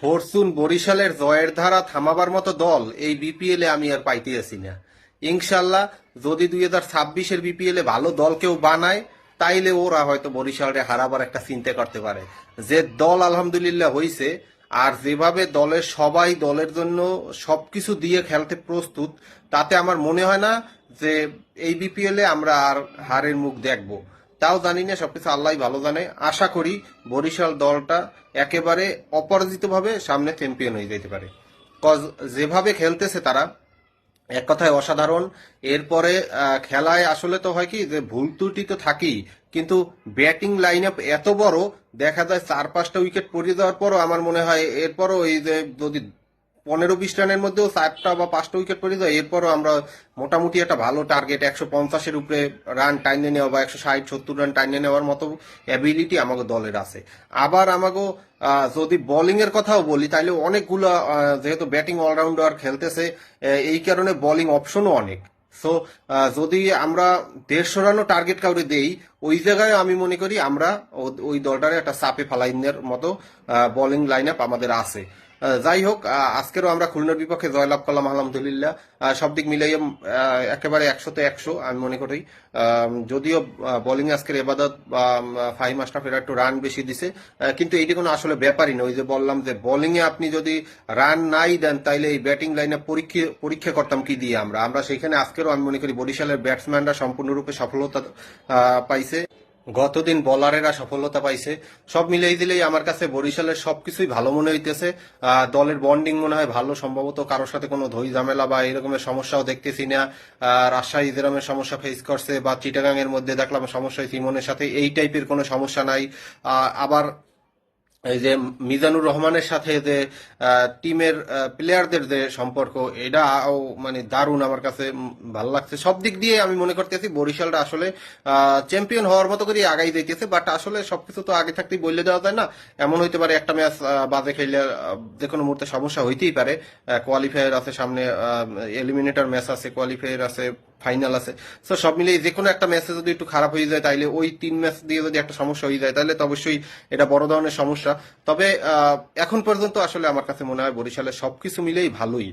Fortune বরিশালের জয়ের ধারা থামাবার মতো দল এই বিপিএল আমি আর পাইতে আসি না। ইনশাল্লাহ যদি দুই হাজার ছাব্বিশের বিপিএল ভালো দল কেউ বানায়, তাইলে ওরা হয়তো বরিশালরে হারাবার একটা চিন্তা করতে পারে। যে দল আলহামদুলিল্লাহ হইছে, আর যেভাবে দলের সবাই দলের জন্য সবকিছু দিয়ে খেলতে প্রস্তুত, তাতে আমার মনে হয় না যে এই বিপিএল আমরা আর হারের মুখ দেখব। তাও জানি না, সবকিছু আল্লাহ ভালো জানে। আশা করি বরিশাল দলটা একেবারে অপরাজিতভাবে সামনে চ্যাম্পিয়ন হয়ে যেতে পারে। কজ, যেভাবে খেলতেছে তারা, এক কথায় অসাধারণ। এরপরে খেলায় আসলে তো হয় কি যে ভুল ত্রুটি তো থাকেই, কিন্তু ব্যাটিং লাইন আপ এত বড়, দেখা যায় চার পাঁচটা উইকেট পড়িয়ে দেওয়ার পরও আমার মনে হয়, এরপরও এই যে যদি পনেরো বিশ রানের মধ্যেও চারটা বা পাঁচটা উইকেট পড়ে যায়। এরপরও আমরা মোটামুটি একটা ভালো টার্গেট একশো পঞ্চাশের উপরে রান টাইনে নেওয়া বা একশো ষাট সত্তর রান টাইনে নেওয়ার মতো অ্যাবিলিটি আমাকে দলের আছে। আবার আমাকে যদি বোলিং এর কথাও বলি তাহলে অনেকগুলো যেহেতু ব্যাটিং অলরাউন্ডার খেলতেছে এই কারণে বোলিং অপশনও অনেক। সো যদি আমরা দেড়শো রানও টার্গেট কাউরে দেই, ওই জায়গায় আমি মনে করি আমরা ওই দলটারে একটা চাপে ফালাইনের মতো বোলিং লাইন আপ আমাদের আছে। যাই হোক আজকেরও আমরা খুলনার বিপক্ষে জয়লাভ করলাম, আলহামদুলিল্লাহ। সব দিক মিলাইয়ে একেবারে একশোতে একশো, আমি মনে করি। যদিও বোলিং আজকের এবাদত বা ফাহিম আশরাফের একটু রান বেশি দিছে কিন্তু এইটা কোনো আসলে ব্যাপারই নয় ওই যে বললাম যে বোলিং এ আপনি যদি রান নাই দেন, তাইলে এই ব্যাটিং লাইনে পরীক্ষা পরীক্ষা করতাম কি দিয়ে আমরা? আমরা সেখানে আজকেরও, আমি মনে করি, বরিশালের ব্যাটসম্যানরা সম্পূর্ণরূপে সফলতা পাইছে। গতদিন বলারেরা সফলতা পাইছে। সব মিলিয়ে দিলেই আমার কাছে বরিশালের সবকিছুই ভালো মনে হইতেছে। দলের বন্ডিং মনে হয় ভালো, সম্ভবত কারোর সাথে কোনো ধৈ ঝামেলা বা এরকমের সমস্যাও দেখতেছি না। রাজশাহী যেরকমের সমস্যা ফেস করছে বা চিটাগাং এর মধ্যে দেখলাম সমস্যা ইমনের সাথে। এই টাইপের কোনো সমস্যা নাই। আবার এই যে মিজানুর রহমানের সাথে যে টিমের প্লেয়ারদের যে সম্পর্ক, এটাও মানে দারুণ আমার কাছে ভালো লাগছে। সব দিক দিয়ে আমি মনে করতেছি বরিশালটা আসলে চ্যাম্পিয়ন হওয়ার মতো করে আগাই যাইতেছে বাট আসলে সবকিছু তো আগে থাকতেই বললে দেওয়া যায় না। এমন হইতে পারে একটা ম্যাচ বাজে খেললে যে কোনো মুহূর্তে সমস্যা হইতেই পারে। কোয়ালিফায়ার আছে সামনে এলিমিনেটর ম্যাচ আছে কোয়ালিফায়ার আছে ফাইনাল আছে। সো সব মিলিয়ে যে কোনো একটা ম্যাচে যদি একটু খারাপ হয়ে যায় তাহলে ওই তিন ম্যাচ দিয়ে যদি একটা সমস্যা হয়ে যায় তাহলে তো অবশ্যই এটা বড় ধরনের সমস্যা। তবে এখন পর্যন্ত আসলে আমার কাছে মনে হয় বরিশালের সবকিছু মিলেই ভালোই।